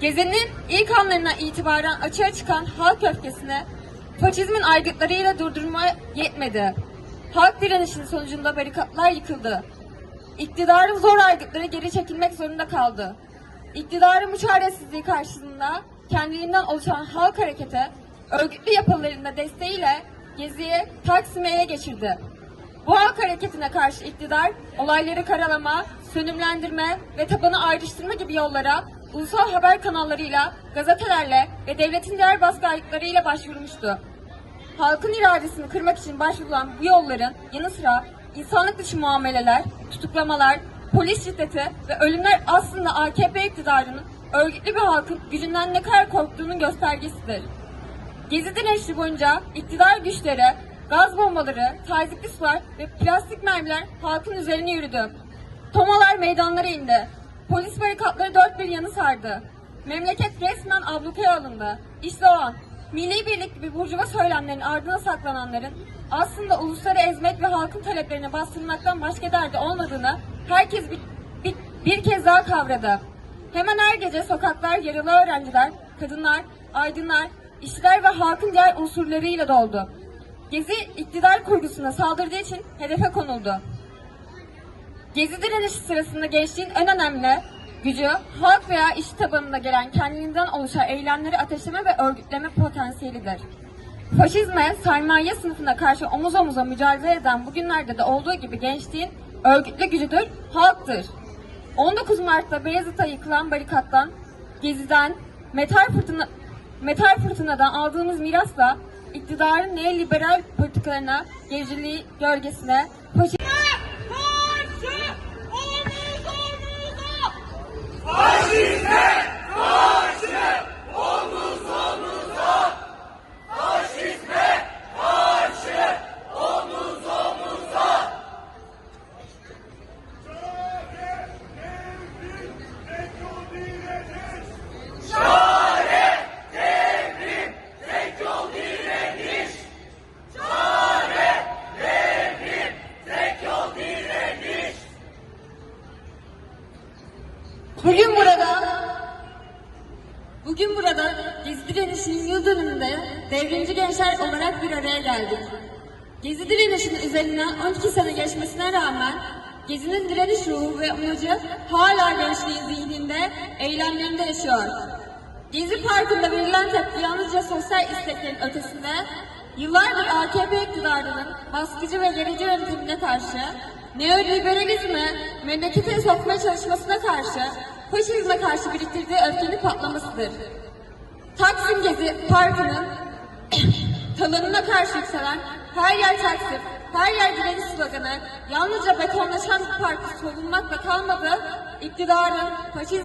Gezi'nin ilk anlarına itibaren açığa çıkan halk öfkesini faşizmin aygıtlarıyla durdurmaya yetmedi. Halk direnişinin sonucunda barikatlar yıkıldı. İktidarın zor aygıtları geri çekilmek zorunda kaldı. İktidarın bu çaresizliği karşısında kendiliğinden oluşan halk hareketi örgütlü yapılarında desteğiyle Gezi'yi Taksim'e geçirdi. Bu halk hareketine karşı iktidar olayları karalama, sönümlendirme ve tabanı ayrıştırma gibi yollara ulusal haber kanallarıyla, gazetelerle ve devletin diğer baskı aygıtlarıyla başvurmuştu. Halkın iradesini kırmak için başvurulan bu yolların yanı sıra insanlık dışı muameleler, tutuklamalar, polis şiddeti ve ölümler aslında AKP iktidarının örgütlü bir halkın gücünden ne kadar korktuğunun göstergesidir. Gezi direnişi boyunca iktidar güçleri, gaz bombaları, tazikli sular ve plastik mermiler halkın üzerine yürüdü. Tomalar meydanlara indi. Polis barikatları dört bir yanı sardı. Memleket resmen ablukaya alındı. İşte o an. Milli birlik gibi burjuva söylemlerin ardına saklananların aslında ulusları ezmek ve halkın taleplerini bastırmaktan başka derdi olmadığını herkes bir, bir, bir kez daha kavradı. Hemen her gece sokaklar yaralı öğrenciler, kadınlar, aydınlar, işçiler ve halkın diğer unsurlarıyla doldu. Gezi iktidar kurgusuna saldırdığı için hedefe konuldu. Gezi direnişi sırasında gençliğin en önemli gücü halk veya işçi tabanında gelen kendiliğinden oluşan eylemleri ateşleme ve örgütleme potansiyelidir. Faşizme, sermaye sınıfına karşı omuz omuza mücadele eden bugünlerde de olduğu gibi gençliğin örgütlü gücüdür, halktır. 19 Mart'ta Beyazıt'a yıkılan barikattan, Gezi'den, metal, fırtına, metal fırtınadan aldığımız mirasla iktidarın neoliberal politikalarına, gericiliği gölgesine, faşizm Bugün burada Bugün burada Gezi Direnişi'nin yıl dönümünde devrimci gençler olarak bir araya geldik. Gezi Direnişi'nin üzerinden 12 sene geçmesine rağmen Gezi'nin direniş ruhu ve amacı hala gençliğin zihninde, eylemlerinde yaşıyor. Gezi Parkı'nda verilen tepki yalnızca sosyal isteklerin ötesinde yıllardır AKP iktidarının baskıcı ve gerici yönetimine karşı neoliberalizme memlekete sokmaya çalışmasına karşı faşizme karşı biriktirdiği öfkenin patlamasıdır. Taksim Gezi Parkı'nın talanına karşı yükselen her yer Taksim, her yer direniş sloganı yalnızca betonlaşan bir parkı savunmakla kalmadı, iktidarın faşizm